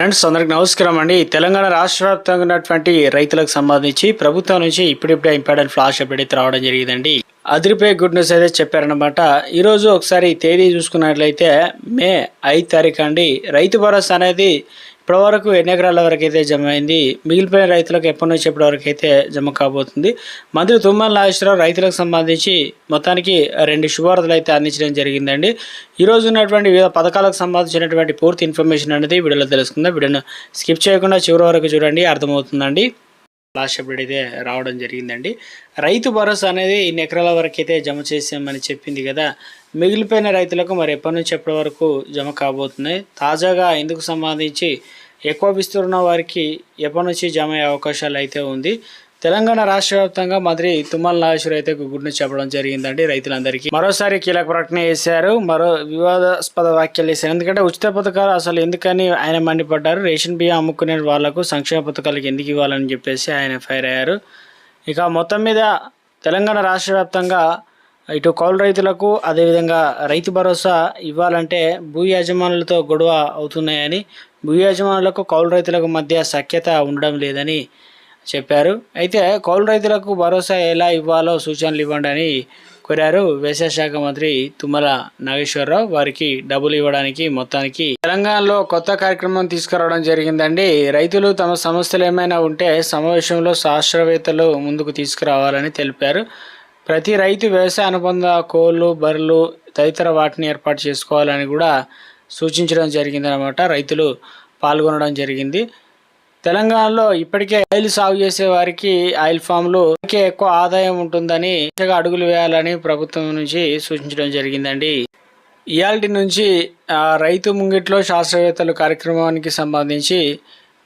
Friends అందరికి నమస్కారం అండి. తెలంగాణ రాష్ట్ర వ్యాప్తంగా ఉన్నటువంటి రైతులకు సంబంధించి ప్రభుత్వం నుంచి ఇప్పుడిప్పుడే ఇంపార్టెంట్ ఫ్లాష్ అప్డేట్ అయితే రావడం జరిగిందండి. అదిరిపోయే గుడ్ న్యూస్ అయితే చెప్పారనమాట ఈరోజు ఒకసారి తేదీ చూసుకున్నట్లయితే మే ఐదు తారీఖు అండి. రైతు భరోసా అనేది ఇప్పటివరకు ఎన్ని ఎకరాల వరకు అయితే జమ అయింది మిగిలిపోయిన రైతులకు ఎప్పటి నుంచి ఎప్పటి వరకు అయితే జమ కాబోతుంది మంత్రి తుమ్మల నాగేశ్వరరావు రైతులకు సంబంధించి మొత్తానికి రెండు శుభార్తలు అయితే అందించడం జరిగిందండి. ఈ రోజు ఉన్నటువంటి వివిధ పథకాలకు సంబంధించినటువంటి పూర్తి ఇన్ఫర్మేషన్ అనేది వీడియోలో తెలుసుకుందాం. వీడియోను స్కిప్ చేయకుండా చివరి వరకు చూడండి అర్థమవుతుందండి. లాస్ట్ అప్డేట్ అయితే రావడం జరిగిందండి. రైతు భరోసా అనేది ఇన్ని ఎకరాల వరకు అయితే జమ చేసామని చెప్పింది కదా మిగిలిపోయిన రైతులకు మరి ఎప్పటి నుంచి ఎప్పటి వరకు జమ కాబోతున్నాయి తాజాగా ఇందుకు సంబంధించి ఎక్కువ విస్తీర్ణ వారికి ఎప్పటి నుంచి జమ అయ్యే అవకాశాలు అయితే ఉంది. తెలంగాణ రాష్ట్ర వ్యాప్తంగా మంత్రి తుమ్మల నాగేశ్వర అయితే గుడ్ను చెప్పడం జరిగిందండి రైతులందరికీ. మరోసారి కీలక ప్రకటన చేశారు. మరో వివాదాస్పద వ్యాఖ్యలు చేశారు. ఎందుకంటే ఉచిత పథకాలు అసలు ఎందుకని ఆయన మండిపడ్డారు? రేషన్ బియ్యం అమ్ముకునే వాళ్ళకు సంక్షేమ పథకాలకు ఎందుకు ఇవ్వాలని చెప్పేసి ఆయన ఫైర్ అయ్యారు. ఇక మొత్తం మీద తెలంగాణ రాష్ట్ర వ్యాప్తంగా ఇటు కౌలు రైతులకు అదేవిధంగా రైతు భరోసా ఇవ్వాలంటే భూ యజమానులతో గొడవ అవుతున్నాయని భూ యజమానులకు కౌలు రైతులకు మధ్య సఖ్యత ఉండడం లేదని చెప్పారు. అయితే కౌలు రైతులకు భరోసా ఎలా ఇవ్వాలో సూచనలు ఇవ్వండి అని కోరారు వ్యవసాయ శాఖ మంత్రి తుమ్మల నాగేశ్వరరావు. వారికి డబ్బులు ఇవ్వడానికి మొత్తానికి తెలంగాణలో కొత్త కార్యక్రమం తీసుకురావడం జరిగిందండి. రైతులు తమ సమస్యలు ఏమైనా ఉంటే సమావేశంలో శాస్త్రవేత్తలు ముందుకు తీసుకురావాలని తెలిపారు. ప్రతి రైతు వ్యవసాయ అనుబంధ కోళ్ళు బర్రెలు తదితర వాటిని ఏర్పాటు చేసుకోవాలని కూడా సూచించడం జరిగిందనమాట రైతులు పాల్గొనడం జరిగింది. తెలంగాణలో ఇప్పటికే ఆయిల్ సాగు చేసే వారికి ఆయిల్ ఫామ్లు ఎక్కువ ఆదాయం ఉంటుందని అడుగులు వేయాలని ప్రభుత్వం నుంచి సూచించడం జరిగిందండి. ఇయాల్టి నుంచి రైతు ముంగిట్లో శాస్త్రవేత్తలు కార్యక్రమానికి సంబంధించి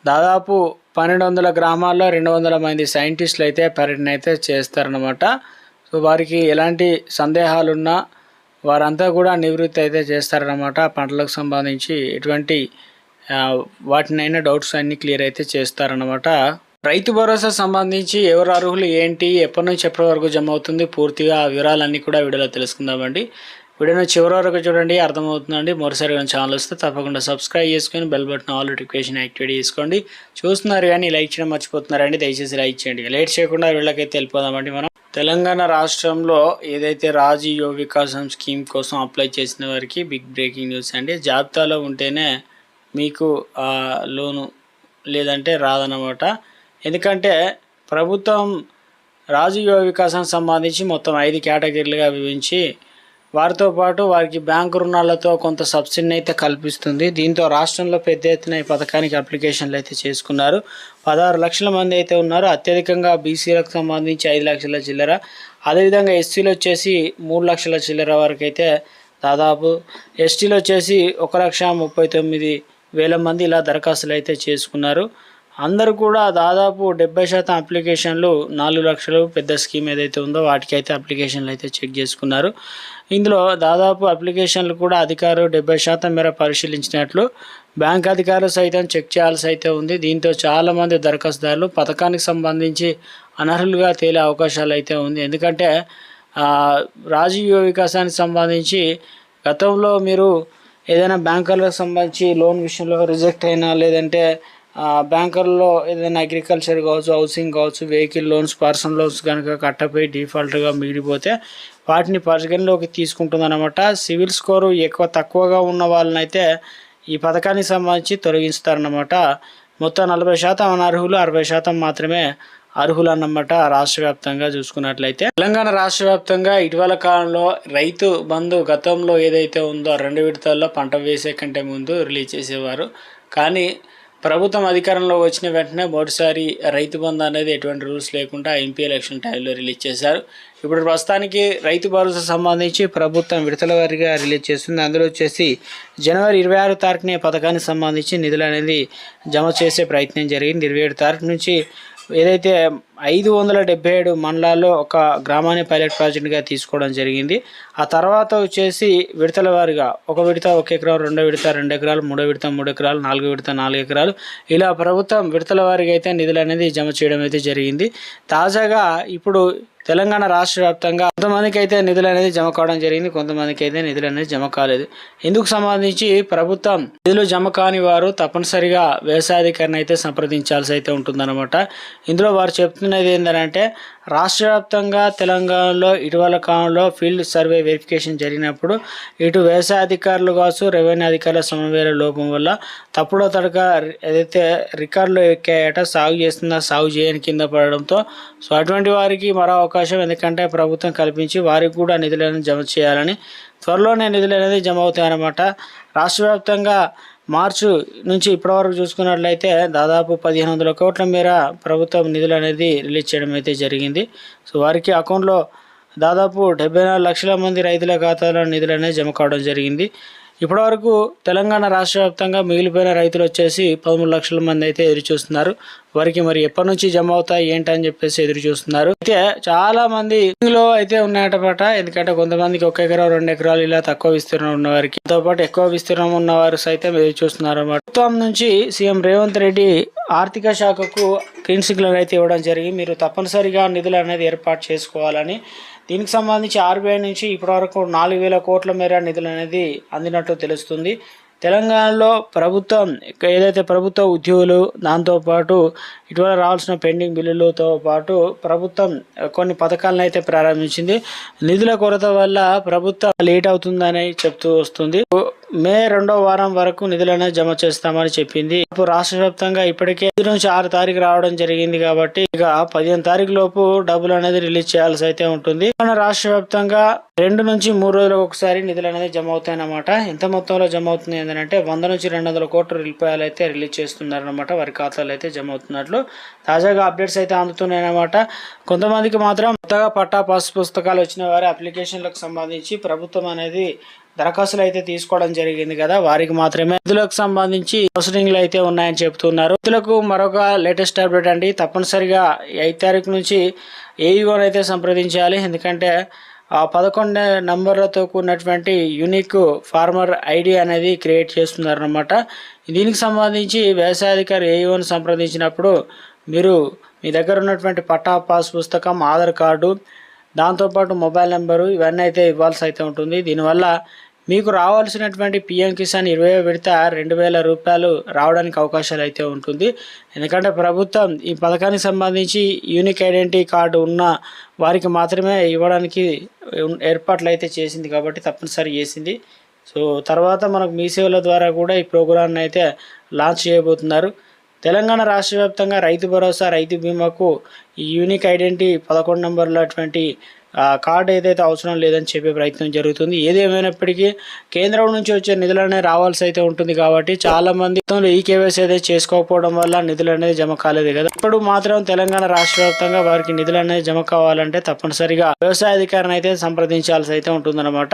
దాదాపు పన్నెండు వందల గ్రామాల్లో రెండు వందల మంది సైంటిస్టులు అయితే పర్యటన అయితే చేస్తారనమాట సో వారికి ఎలాంటి సందేహాలున్నా వారంతా కూడా నివృత్తి అయితే చేస్తారనమాట పంటలకు సంబంధించి. ఎటువంటి వాటినైనా డౌట్స్ అన్ని క్లియర్ అయితే చేస్తారనమాట రైతు భరోసా సంబంధించి ఎవరు అర్హులు ఏంటి ఎప్పటి నుంచి ఎప్పటి వరకు జమ అవుతుంది పూర్తిగా ఆ వివరాలన్నీ కూడా వీడియోలో తెలుసుకుందామండి. వీడియోని చివరి వరకు చూడండి అర్థమవుతుందండి. మరోసారి మన ఛానల్ వస్తే తప్పకుండా సబ్స్క్రైబ్ చేసుకొని bell button all notification activate చేసుకోండి. చూస్తున్నారు కానీ లైక్ చేయడం మర్చిపోతున్నారండి. దయచేసి లైక్ చేయండి. లేట్ చేయకుండా వీళ్ళకైతే వెళ్ళిపోదామండి మనం. తెలంగాణ రాష్ట్రంలో ఏదైతే రాజీ వికాసం స్కీమ్ కోసం అప్లై చేసిన వారికి బిగ్ బ్రేకింగ్ న్యూస్ అండి. జాబితాలో ఉంటేనే మీకు లోను లేదంటే రాదన్నమాట. ఎందుకంటే ప్రభుత్వం రాజీవ వికాసానికి సంబంధించి మొత్తం ఐదు కేటగిరీలుగా విభజించి వారితో పాటు వారికి బ్యాంకు రుణాలతో కొంత సబ్సిడీని అయితే కల్పిస్తుంది. దీంతో రాష్ట్రంలో పెద్ద ఎత్తున ఈ పథకానికి అప్లికేషన్లు అయితే చేసుకున్నారు. పదహారు లక్షల మంది అయితే ఉన్నారు. అత్యధికంగా బీసీలకు సంబంధించి ఐదు లక్షల చిల్లర. అదేవిధంగా ఎస్సీలు వచ్చేసి మూడు లక్షల చిల్లర వరకు అయితే దాదాపు ఎస్టీలు వచ్చేసి ఒక లక్ష ముప్పై తొమ్మిది వేల మంది ఇలా దరఖాస్తులు అయితే చేసుకున్నారు. అందరూ కూడా దాదాపు డెబ్బై శాతం అప్లికేషన్లు నాలుగు లక్షలు పెద్ద స్కీమ్ ఏదైతే ఉందో వాటికైతే అప్లికేషన్లు అయితే చెక్ చేసుకున్నారు. ఇందులో దాదాపు అప్లికేషన్లు కూడా అధికారులు డెబ్బై శాతం మేర పరిశీలించినట్లు బ్యాంక్ అధికారులు సైతం చెక్ చేయాల్సి అయితే ఉంది. దీంతో చాలామంది దరఖాస్తుదారులు పథకానికి సంబంధించి అనర్హులుగా తేలే అవకాశాలు అయితే ఉంది. ఎందుకంటే ఆ, వికాసానికి సంబంధించి గతంలో మీరు ఏదైనా బ్యాంకర్లకు సంబంధించి లోన్ విషయంలో రిజెక్ట్ అయినా లేదంటే బ్యాంకర్లో ఏదైనా అగ్రికల్చర్ కావచ్చు హౌసింగ్ కావచ్చు వెహికల్ లోన్స్ పర్సనల్ లోన్స్ కనుక కట్టపోయి డిఫాల్ట్గా మిగిలిపోతే వాటిని పరిగణలోకి తీసుకుంటుందన్నమాట. సివిల్ స్కోరు ఎక్కువ తక్కువగా ఉన్న వాళ్ళనైతే ఈ పథకానికి సంబంధించి తొలగిస్తారన్నమాట. మొత్తం నలభై శాతం అనర్హులు అరవై శాతం మాత్రమే అర్హులు అన్నమాట రాష్ట్ర వ్యాప్తంగా చూసుకున్నట్లయితే. తెలంగాణ రాష్ట్ర వ్యాప్తంగా ఇటీవల కాలంలో రైతు బంధు గతంలో ఏదైతే ఉందో రెండు విడతల్లో పంట వేసే కంటే ముందు రిలీజ్ చేసేవారు. కానీ ప్రభుత్వం అధికారంలో వచ్చిన వెంటనే మొదటిసారి రైతు బంధు అనేది ఎటువంటి రూల్స్ లేకుండా ఎంపీ ఎలక్షన్ టైంలో రిలీజ్ చేశారు. ఇప్పుడు ప్రస్తుతానికి రైతు భరోసా సంబంధించి ప్రభుత్వం విడతల వారిగా రిలీజ్ చేస్తుంది. అందులో వచ్చేసి జనవరి ఇరవై ఆరు తారీఖునే పథకానికి సంబంధించి నిధులు అనేది జమ చేసే ప్రయత్నం జరిగింది. ఇరవై ఏడు తారీఖు నుంచి ఏదైతే ఐదు వందల డెబ్బై ఏడు మండలాల్లో ఒక గ్రామాన్ని పైలట్ ప్రాజెక్ట్గా తీసుకోవడం జరిగింది. ఆ తర్వాత వచ్చేసి విడతల వారిగా ఒక విడత ఒక ఎకరం రెండో విడత రెండు ఎకరాలు మూడో విడత మూడు ఎకరాలు నాలుగో విడత నాలుగు ఎకరాలు. ఇలా ప్రభుత్వం విడతల వారిగా అయితే నిధులు అనేది జమ చేయడం అయితే జరిగింది. తాజాగా ఇప్పుడు తెలంగాణ రాష్ట్ర వ్యాప్తంగా కొంతమందికి అయితే నిధులు అనేది జమ కావడం జరిగింది కొంతమందికి అయితే నిధులు అనేది జమ కాలేదు. ఇందుకు సంబంధించి ప్రభుత్వం నిధులు జమ కాని వారు తప్పనిసరిగా వ్యవసాయాధికారిని అయితే సంప్రదించాల్సి అయితే ఉంటుందన్నమాట. ఇందులో వారు చెప్తున్నది ఏంటంటే రాష్ట్ర వ్యాప్తంగా తెలంగాణలో ఇటీవల కాలంలో ఫీల్డ్ సర్వే వెరిఫికేషన్ జరిగినప్పుడు ఇటు వ్యవసాయ అధికారులు కావచ్చు రెవెన్యూ అధికారుల సమన్వయ లోపం వల్ల తప్పుడో తడక ఏదైతే రికార్డులు ఎక్కాయట సాగు చేస్తుందా సాగు చేయని కింద పడడంతో సో అటువంటి వారికి మరో అవకాశం. ఎందుకంటే ప్రభుత్వం కల్పించి వారికి కూడా నిధులను జమ చేయాలని త్వరలోనే నిధులు అనేది జమ అవుతాయన్నమాట. రాష్ట్ర వ్యాప్తంగా మార్చు నుంచి ఇప్పటివరకు చూసుకున్నట్లయితే దాదాపు పదిహేను వందల కోట్ల మేర ప్రభుత్వం నిధులు అనేది రిలీజ్ చేయడం అయితే జరిగింది. సో వారికి అకౌంట్లో దాదాపు డెబ్బై నాలుగు లక్షల మంది రైతుల ఖాతాలో నిధులు అనేది జమ కావడం జరిగింది. ఇప్పటివరకు తెలంగాణ రాష్ట్ర వ్యాప్తంగా మిగిలిపోయిన రైతులు వచ్చేసి పదమూడు లక్షల మంది అయితే ఎదురు చూస్తున్నారు వారికి మరి ఎప్పటి నుంచి జమ అవుతాయి ఏంటని చెప్పేసి ఎదురు చూస్తున్నారు అయితే చాలా మంది లో అయితే ఉన్నాయటమాట ఎందుకంటే కొంతమందికి ఒక ఎకరా రెండు ఎకరాలు ఇలా తక్కువ విస్తీర్ణం ఉన్న వారికి తో పాటు ఎక్కువ విస్తీర్ణం ఉన్న వారు సైతం ఎదురు చూస్తున్నారు అన్నమాట. ప్రభుత్వం నుంచి సీఎం రేవంత్ రెడ్డి ఆర్థిక శాఖకు గ్రీన్ సిగ్నల్ అయితే ఇవ్వడం జరిగింది. మీరు తప్పనిసరిగా నిధులు అనేది ఏర్పాటు చేసుకోవాలని దీనికి సంబంధించి ఆర్బీఐ నుంచి ఇప్పటివరకు నాలుగు వేల కోట్ల మేర నిధులు అనేది అందినట్లు తెలుస్తుంది. తెలంగాణలో ప్రభుత్వం ఏదైతే ప్రభుత్వ ఉద్యోగులు దాంతోపాటు ఇటీవల రావాల్సిన పెండింగ్ బిల్లులతో పాటు ప్రభుత్వం కొన్ని పథకాలను అయితే ప్రారంభించింది. నిధుల కొరత వల్ల ప్రభుత్వం లేట్ అవుతుందని చెప్తూ వస్తుంది. మే రెండో వారం వరకు నిధులను జమ చేస్తామని చెప్పింది. ఇప్పుడు రాష్ట్ర వ్యాప్తంగా ఇప్పటికే ఐదు నుంచి ఆరు తారీఖు రావడం జరిగింది కాబట్టి ఇక పదిహేను తారీఖు లోపు డబ్బులు అనేది రిలీజ్ చేయాల్సి అయితే ఉంటుంది. మన రాష్ట్ర వ్యాప్తంగా రెండు నుంచి మూడు రోజులకు ఒకసారి నిధులు అనేది జమ అవుతాయి అన్నమాట ఎంత మొత్తంలో జమ అవుతుంది ఏంటంటే వంద నుంచి రెండు వందల కోట్ల రూపాయలు అయితే రిలీజ్ చేస్తున్నారనమాట వారి ఖాతాలో అయితే జమ అవుతున్నట్లు తాజాగా అప్డేట్స్ అయితే అందుతున్నాయన్నమాట. కొంతమందికి మాత్రం కొత్తగా పట్టా పాస్ పుస్తకాలు వచ్చిన వారి అప్లికేషన్లకు సంబంధించి ప్రభుత్వం అనేది దరఖాస్తులు అయితే తీసుకోవడం జరిగింది కదా. వారికి మాత్రమే నిధులకు సంబంధించి కౌన్సిలింగ్లు అయితే ఉన్నాయని చెప్తున్నారు. నిధులకు మరొక లేటెస్ట్ అప్డేట్ అండి. తప్పనిసరిగా ఐదు తారీఖు నుంచి ఏఈఓని అయితే సంప్రదించాలి. ఎందుకంటే ఆ పదకొండు నంబర్లతో కూడినటువంటి యూనిక్ ఫార్మర్ ఐడి అనేది క్రియేట్ చేస్తున్నారనమాట దీనికి సంబంధించి వ్యవసాయాధికారి ఏఈఓని సంప్రదించినప్పుడు మీరు మీ దగ్గర ఉన్నటువంటి పట్టా పాస్ పుస్తకం ఆధార్ కార్డు దాంతోపాటు మొబైల్ నెంబరు ఇవన్నీ అయితే ఇవ్వాల్సి అయితే ఉంటుంది. దీనివల్ల మీకు రావాల్సినటువంటి పిఎం కిసాన్ ఇరవై విడత రెండు వేల రూపాయలు రావడానికి అవకాశాలు అయితే ఉంటుంది. ఎందుకంటే ప్రభుత్వం ఈ పథకానికి సంబంధించి యూనిక్ ఐడెంటిటీ కార్డు ఉన్న వారికి మాత్రమే ఇవ్వడానికి ఏర్పాట్లు అయితే చేసింది కాబట్టి తప్పనిసరి చేసింది. సో తర్వాత మనకు మీ సేవల ద్వారా కూడా ఈ ప్రోగ్రాన్ని అయితే లాంచ్ చేయబోతున్నారు. తెలంగాణ రాష్ట్ర వ్యాప్తంగా రైతు భరోసా రైతు బీమాకు యూనిక్ ఐడెంటిటీ పదకొండు నెంబర్లటువంటి కార్డు ఏదైతే అవసరం లేదని చెప్పే ప్రయత్నం జరుగుతుంది. ఏదేమైనప్పటికీ కేంద్రం నుంచి వచ్చే నిధులు అనేది రావాల్సి అయితే ఉంటుంది కాబట్టి చాలా మంది ఈ కేవైసీ అయితే చేసుకోకపోవడం వల్ల నిధులు అనేది జమ కాలేదు కదా. ఇప్పుడు మాత్రం తెలంగాణ రాష్ట్ర వ్యాప్తంగా వారికి నిధులు అనేది జమ కావాలంటే తప్పనిసరిగా వ్యవసాయ అధికారిని అయితే సంప్రదించాల్సి అయితే ఉంటుందన్నమాట.